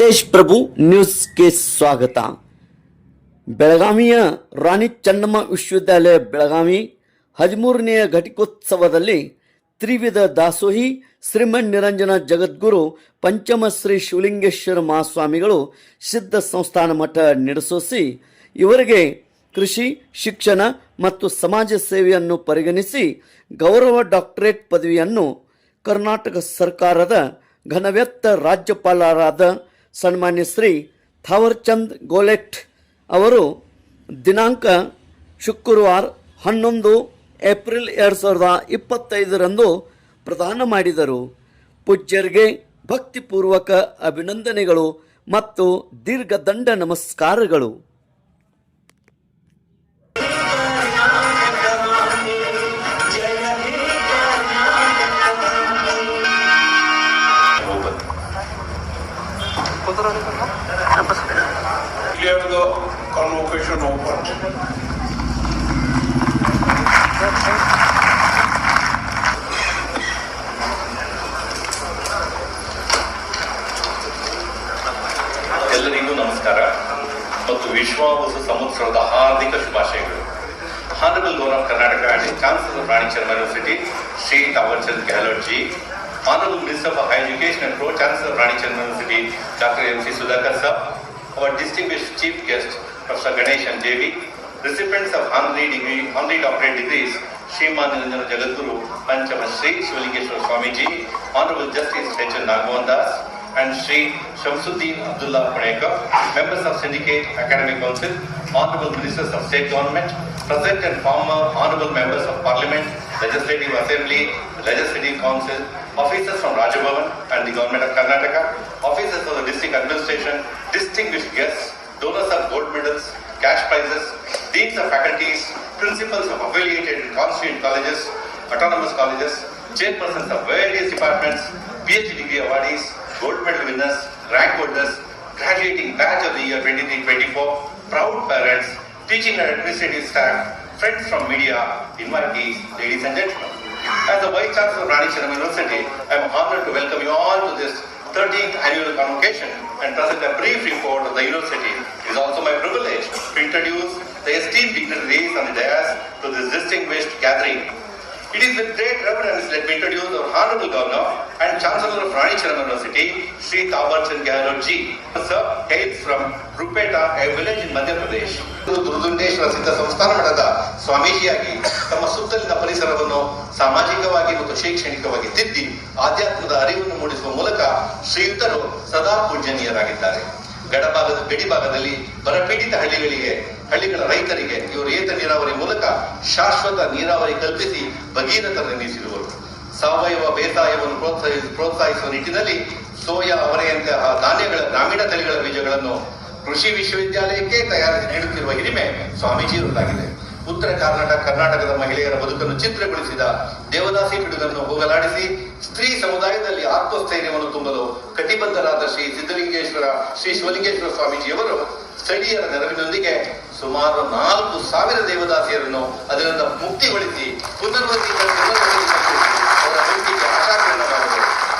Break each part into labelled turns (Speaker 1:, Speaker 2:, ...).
Speaker 1: ಸಂದೇಶ್ ಪ್ರಭು ನ್ಯೂಸ್ಗೆ ಸ್ವಾಗತ. ಬೆಳಗಾವಿಯ ರಾಣಿ ಚೆನ್ನಮ್ಮ ವಿಶ್ವವಿದ್ಯಾಲಯ ಬೆಳಗಾವಿ ಹದಿಮೂರನೆಯ ಘಟಿಕೋತ್ಸವದಲ್ಲಿ ತ್ರಿವಿಧ ದಾಸೋಹಿ ಶ್ರೀಮನ್ ನಿರಂಜನ ಜಗದ್ಗುರು ಪಂಚಮ ಶ್ರೀ ಶಿವಲಿಂಗೇಶ್ವರ ಮಹಾಸ್ವಾಮಿಗಳು ಸಿದ್ಧ ಸಂಸ್ಥಾನ ಮಠ ನಡೆಸೋಸಿ, ಇವರಿಗೆ ಕೃಷಿ, ಶಿಕ್ಷಣ ಮತ್ತು ಸಮಾಜ ಸೇವೆಯನ್ನು ಪರಿಗಣಿಸಿ ಗೌರವ ಡಾಕ್ಟರೇಟ್ ಪದವಿಯನ್ನು ಕರ್ನಾಟಕ ಸರ್ಕಾರದ ಘನವ್ಯಕ್ತ ರಾಜ್ಯಪಾಲರಾದ ಸನ್ಮಾನ್ಯ ಶ್ರೀ ಥಾವರ್ಚಂದ್ ಗೋಲೆಟ್ ಅವರು ದಿನಾಂಕ ಶುಕ್ರವಾರ ಹನ್ನೊಂದು ಏಪ್ರಿಲ್ ಎರಡು ಸಾವಿರದ ಇಪ್ಪತ್ತೈದರಂದು ಪ್ರದಾನ ಮಾಡಿದರು. ಪೂಜ್ಯರಿಗೆ ಭಕ್ತಿಪೂರ್ವಕ ಅಭಿನಂದನೆಗಳು ಮತ್ತು ದೀರ್ಘದಂಡ ನಮಸ್ಕಾರಗಳು.
Speaker 2: convocation open.
Speaker 3: ಎಲ್ಲರಿಗೂ ನಮಸ್ಕಾರ ಮತ್ತು ವಿಶ್ವಾವಸು ಸಂವತ್ಸರದ ಹಾರ್ದಿಕ ಶುಭಾಶಯಗಳು honourable governor of Karnataka and chancellor of Rani Chennamma university Shri Thaawarchand Gehlot ji Honorable Minister of Higher Education and Pro-Chancellor of Rani Chenna University, Dr. M.C. Sudhakar Sir, our distinguished chief guest, Professor Ganesh and JV, recipients of honorary degree, honorary doctorate degrees, Sriman Niranjana Jagadguru, Panchama Sri Shivalingeshwar Swamiji, Honorable Justice H. N. Nagmohan Das, and Sri Shamsuddin Abdullah Panekar, members of Syndicate Academic Council, Honorable Ministers of State Government, present and former Honorable Members of Parliament, Legislative Assembly, Legislative Council, officers from Rajabhavan and the Government of Karnataka, officers of the District Administration, distinguished guests, donors of gold medals, cash prizes, deans of faculties, principals of affiliated and constituent colleges, autonomous colleges, chairpersons of various departments, PhD degree awardees, gold medal winners, rank holders, graduating batch of the year 23-24, proud parents, teaching and administrative staff, friends from media, invitees, ladies and gentlemen. As the Vice Chancellor of Rani Chennamma University, I am honored to welcome you all to this 13th annual convocation and present a brief report of the university. It is also my privilege to introduce the esteemed dignitaries on the dais to this distinguished gathering. It is with great reverence let me introduce our Honorable Governor and Chancellor of Rani Chennamma University, Sri Tawarchand Gehlot ji. Sir hails from Rupeta, a village in Madhya Pradesh. Durdundeshwara Siddha Samsthana ಮಠದ ಸ್ವಾಮೀಜಿಯಾಗಿ ತಮ್ಮ ಸುತ್ತಲಿನ ಪರಿಸರವನ್ನು ಸಾಮಾಜಿಕವಾಗಿ ಮತ್ತು ಶೈಕ್ಷಣಿಕವಾಗಿ ತಿದ್ದಿ ಆಧ್ಯಾತ್ಮದ ಅರಿವನ್ನು ಮೂಡಿಸುವ ಮೂಲಕ ಶ್ರೀಯುತರು ಸದಾ ಪೂಜನೀಯರಾಗಿದ್ದಾರೆ ಗಡಭಾಗದ ಗಡಿಭಾಗದಲ್ಲಿ ಬರಪೀಡಿತ ಹಳ್ಳಿಗಳಿಗೆ ಹಳ್ಳಿಗಳ ರೈತರಿಗೆ ಇವರು ಏತ ನೀರಾವರಿ ಮೂಲಕ ಶಾಶ್ವತ ನೀರಾವರಿ ಕಲ್ಪಿಸಿ ಭಗೀರಥ ನಿರ್ಮಿಸಿರುವರು. ಸಾವಯವ ಬೇಸಾಯವನ್ನು ಪ್ರೋತ್ಸಾಹಿಸ ಪ್ರೋತ್ಸಾಹಿಸುವ ನಿಟ್ಟಿನಲ್ಲಿ ಸೋಯಾ ಅವರೆಯಂತಹ ಧಾನ್ಯಗಳ ಗ್ರಾಮೀಣ ತಳಿಗಳ ಬೀಜಗಳನ್ನು ಕೃಷಿ ವಿಶ್ವವಿದ್ಯಾಲಯಕ್ಕೆ ತಯಾರಿಸಿ ನೀಡುತ್ತಿರುವ ಹಿರಿಮೆ ಸ್ವಾಮೀಜಿಯವರದಾಗಿದೆ ಉತ್ತರ ಕರ್ನಾಟಕ, ಕರ್ನಾಟಕದ ಮಹಿಳೆಯರ ಬದುಕನ್ನು ಚಿತ್ರಗೊಳಿಸಿದ ದೇವದಾಸಿ ಪಿಡುಗನ್ನು ಹೋಗಲಾಡಿಸಿ ಸ್ತ್ರೀ ಸಮುದಾಯದಲ್ಲಿ ಆತ್ಮಸ್ಥೈರ್ಯವನ್ನು ತುಂಬಲು ಕಟಿಬದ್ಧರಾದ ಶ್ರೀ ಸಿದ್ದಲಿಂಗೇಶ್ವರ ಶ್ರೀ ಶಿವಲಿಂಗೇಶ್ವರ ಸ್ವಾಮೀಜಿಯವರು ಸ್ಥಳೀಯರ ನೆರವಿನೊಂದಿಗೆ ಸುಮಾರು ನಾಲ್ಕು ಸಾವಿರ ದೇವದಾಸಿಯರನ್ನು ಅದರಿಂದ ಮುಕ್ತಿಗೊಳಿಸಿ ಪುನರ್ವತಿ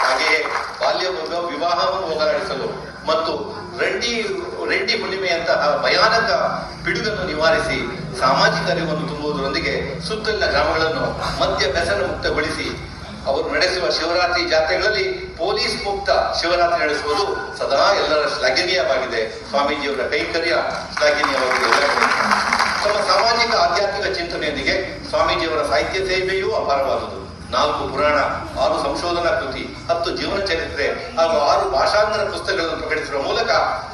Speaker 3: ಹಾಗೆಯೇ ಬಾಲ್ಯ ವಿವಾಹ- ವಿವಾಹವನ್ನು ಹೋಗಲಾಡಿಸಲು ಮತ್ತು ರೆಡ್ಡಿ ರೆಡ್ಡಿ ಹುಣ್ಣಿಮೆಯಂತಹ ಭಯಾನಕ ಪಿಡುಗನ್ನು ನಿವಾರಿಸಿ ಸಾಮಾಜಿಕ ಅರಿವನ್ನು ತುಂಬುವುದರೊಂದಿಗೆ ಸುತ್ತಲಿನ ಗ್ರಾಮಗಳನ್ನು ಮದ್ಯ ವ್ಯಸನ ಮುಕ್ತಗೊಳಿಸಿ ಅವರು ನಡೆಸುವ ಶಿವರಾತ್ರಿ ಜಾತ್ರೆಗಳಲ್ಲಿ ಪೊಲೀಸ್ ಮುಕ್ತ ಶಿವರಾತ್ರಿ ನಡೆಸುವುದು ಸದಾ ಎಲ್ಲರ ಶ್ಲಾಘನೀಯವಾಗಿದೆ. ಸ್ವಾಮೀಜಿಯವರ ಕೈಂಕರ್ಯ ಶ್ಲಾಘನೀಯವಾಗಿದೆ. ತಮ್ಮ ಸಾಮಾಜಿಕ ಆಧ್ಯಾತ್ಮಿಕ ಚಿಂತನೆಯೊಂದಿಗೆ ಸ್ವಾಮೀಜಿಯವರ ಸಾಹಿತ್ಯ ಸೇವೆಯೂ ಅಪಾರವಾದುದು. ನಾಲ್ಕು ಪುರಾಣ, ಆರು ಸಂಶೋಧನಾ ಕೃತಿ, ಹತ್ತು ಜೀವನ ಚರಿತ್ರೆ ಹಾಗೂ ಆರು ಭಾಷಾಂತರ ಪುಸ್ತಕಗಳನ್ನು ಪ್ರಕಟಿಸುವ ಮೂಲಕ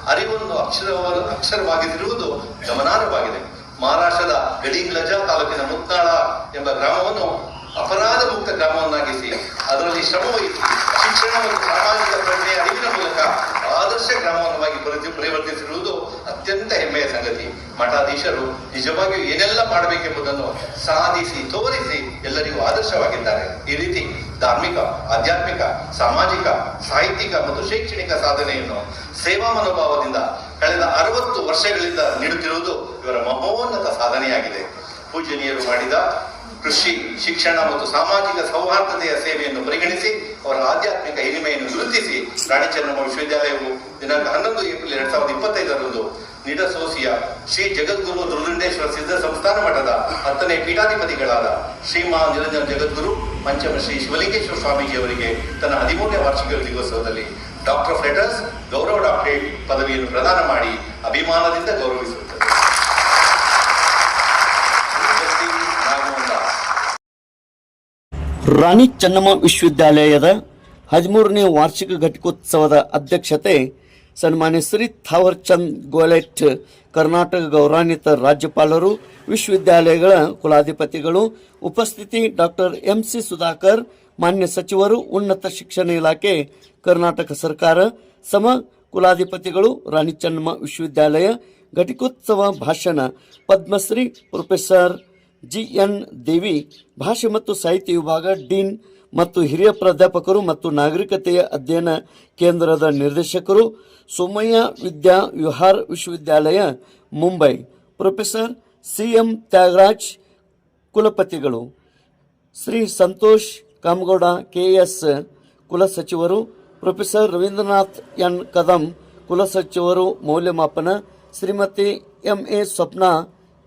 Speaker 3: ಅರಿವನ್ನು ಅಕ್ಷರ ಅಕ್ಷರವಾಗಿಸಿರುವುದು ಗಮನಾರ್ಹವಾಗಿದೆ. ಮಹಾರಾಷ್ಟ್ರದ ಗಡಿಗ್ಲಜ ತಾಲೂಕಿನ ಮುತ್ನಾಳ ಎಂಬ ಗ್ರಾಮವನ್ನು ಅಪರಾಧ ಮುಕ್ತ ಗ್ರಾಮವನ್ನಾಗಿಸಿ, ಅದರಲ್ಲಿ ಶ್ರಮವಹಿಸಿ ಶಿಕ್ಷಣ ಮತ್ತು ಸಾಮಾಜಿಕ ಪ್ರಜ್ಞೆಯ ಅರಿವಿನ ಮೂಲಕ ಆದರ್ಶ ಗ್ರಾಮವನ್ನಾಗಿ ಪರಿವರ್ತಿ- ಪರಿವರ್ತಿಸಿರುವುದು ಅತ್ಯಂತ ಹೆಮ್ಮೆಯ ಸಂಗತಿ. ಮಠಾಧೀಶರು ನಿಜವಾಗಿಯೂ ಏನೆಲ್ಲ ಮಾಡಬೇಕೆಂಬುದನ್ನು ಸಾಧಿಸಿ, ತೋರಿಸಿ ಎಲ್ಲರಿಗೂ ಆದರ್ಶವಾಗಿದ್ದಾರೆ. ಈ ರೀತಿ ಧಾರ್ಮಿಕ, ಆಧ್ಯಾತ್ಮಿಕ, ಸಾಮಾಜಿಕ, ಸಾಹಿತ್ಯಿಕ ಮತ್ತು ಶೈಕ್ಷಣಿಕ ಸಾಧನೆಯನ್ನು ಸೇವಾ ಮನೋಭಾವದಿಂದ ಕಳೆದ ಅರವತ್ತು ವರ್ಷಗಳಿಂದ ನೀಡುತ್ತಿರುವುದು ಇವರ ಮಹೋನ್ನತ ಸಾಧನೆಯಾಗಿದೆ. ಪೂಜನೀಯರು ಮಾಡಿದ ಕೃಷಿ, ಶಿಕ್ಷಣ ಮತ್ತು ಸಾಮಾಜಿಕ ಸೌಹಾರ್ದತೆಯ ಸೇವೆಯನ್ನು ಪರಿಗಣಿಸಿ ಅವರ ಆಧ್ಯಾತ್ಮಿಕ ಹಿರಿಮೆಯನ್ನು ಗುರುತಿಸಿ ರಾಣಿ ಚೆನ್ನಮ್ಮ ವಿಶ್ವವಿದ್ಯಾಲಯವು ದಿನಾಂಕ ಹನ್ನೊಂದು ಏಪ್ರಿಲ್ ಎರಡ್ ಸಾವಿರದ ಇಪ್ಪತ್ತೈದರಂದು ನಿಡಸೋಸಿಯ ಶ್ರೀ ಜಗದ್ಗುರು ದುರ್ಗಂಡೇಶ್ವರ ಸಿದ್ಧ ಸಂಸ್ಥಾನ ಮಠದ ಹತ್ತನೇ ಪೀಠಾಧಿಪತಿಗಳಾದ ಶ್ರೀಮಾ ನಿರಂಜನ ಜಗದ್ಗುರು, ಪಂಚಮ ಶ್ರೀ ಶಿವಲಿಂಗೇಶ್ವರ ಸ್ವಾಮೀಜಿಯವರಿಗೆ ತನ್ನ ಹದಿಮೂರನೇ ವಾರ್ಷಿಕ ದಿವಸದಲ್ಲಿ ಡಾಕ್ಟರ್ ಆಫ್ ಲೆಟರ್ಸ್ ಗೌರವ ಡಾಕ್ಟರೇಟ್ ಪದವಿಯನ್ನು ಪ್ರದಾನ ಮಾಡಿ ಅಭಿಮಾನದಿಂದ ಗೌರವಿಸುತ್ತದೆ.
Speaker 1: ರಾಣಿ ಚೆನ್ನಮ್ಮ ವಿಶ್ವವಿದ್ಯಾಲಯದ ಹದಿಮೂರನೇ ವಾರ್ಷಿಕ ಘಟಿಕೋತ್ಸವದ ಅಧ್ಯಕ್ಷತೆ ಸನ್ಮಾನ್ಯ ಶ್ರೀ ಥಾವರ್ಚಂದ್ ಗೋಲೆಟ್, ಕರ್ನಾಟಕ ಗೌರವಾನ್ವಿತ ರಾಜ್ಯಪಾಲರು, ವಿಶ್ವವಿದ್ಯಾಲಯಗಳ ಕುಲಾಧಿಪತಿಗಳು, ಉಪಸ್ಥಿತಿ ಡಾಕ್ಟರ್ ಎಂ ಸಿ ಸುಧಾಕರ್, ಮಾನ್ಯ ಸಚಿವರು, ಉನ್ನತ ಶಿಕ್ಷಣ ಇಲಾಖೆ, ಕರ್ನಾಟಕ ಸರ್ಕಾರ, ಸಮ ಕುಲಾಧಿಪತಿಗಳು, ರಾಣಿ ಚೆನ್ನಮ್ಮ ವಿಶ್ವವಿದ್ಯಾಲಯ, ಘಟಿಕೋತ್ಸವ ಭಾಷಣ, Padma Shri professor G N Devi, ಭಾಷೆ ಮತ್ತು ಸಾಹಿತ್ಯ ವಿಭಾಗ, ಡೀನ್ ಮತ್ತು ಹಿರಿಯ ಪ್ರಾಧ್ಯಾಪಕರು ಮತ್ತು ನಾಗರಿಕತೆಯ ಅಧ್ಯಯನ ಕೇಂದ್ರದ ನಿರ್ದೇಶಕರು, ಸೋಮಯ್ಯ ವಿದ್ಯಾ ವಿಹಾರ್ ವಿಶ್ವವಿದ್ಯಾಲಯ, Mumbai. Professor C M Tyagaraj, ಕುಲಪತಿಗಳು. Shri Santosh Kamagowda KS ಕುಲಸಚಿವರು. ಪ್ರೊಫೆಸರ್ ರವೀಂದ್ರನಾಥ್ ಎನ್ ಕದಂ, ಕುಲಸಚಿವರು ಮೌಲ್ಯಮಾಪನ. Shrimati M A Swapna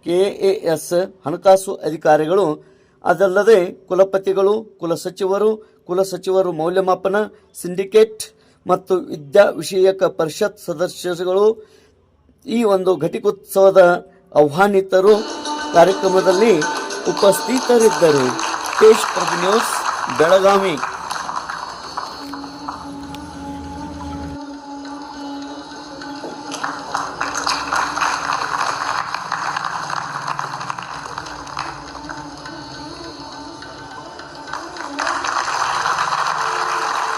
Speaker 1: KAS ಹಣಕಾಸು ಅಧಿಕಾರಿಗಳು, ಅದಲ್ಲದೆ ಕುಲಪತಿಗಳು ಕುಲಸಚಿವರು ಕುಲಸಚಿವರು ಮೌಲ್ಯಮಾಪನ, ಸಿಂಡಿಕೇಟ್ ಮತ್ತು ವಿದ್ಯಾ ವಿಷಯಕ ಪರಿಷತ್ ಸದಸ್ಯರುಗಳು, ಈ ಒಂದು ಘಟಿಕೋತ್ಸವದ ಆಹ್ವಾನಿತರು ಕಾರ್ಯಕ್ರಮದಲ್ಲಿ ಉಪಸ್ಥಿತರಿದ್ದರು. ಕೇಶ್ ನ್ಯೂಸ್, ಬೆಳಗಾವಿ.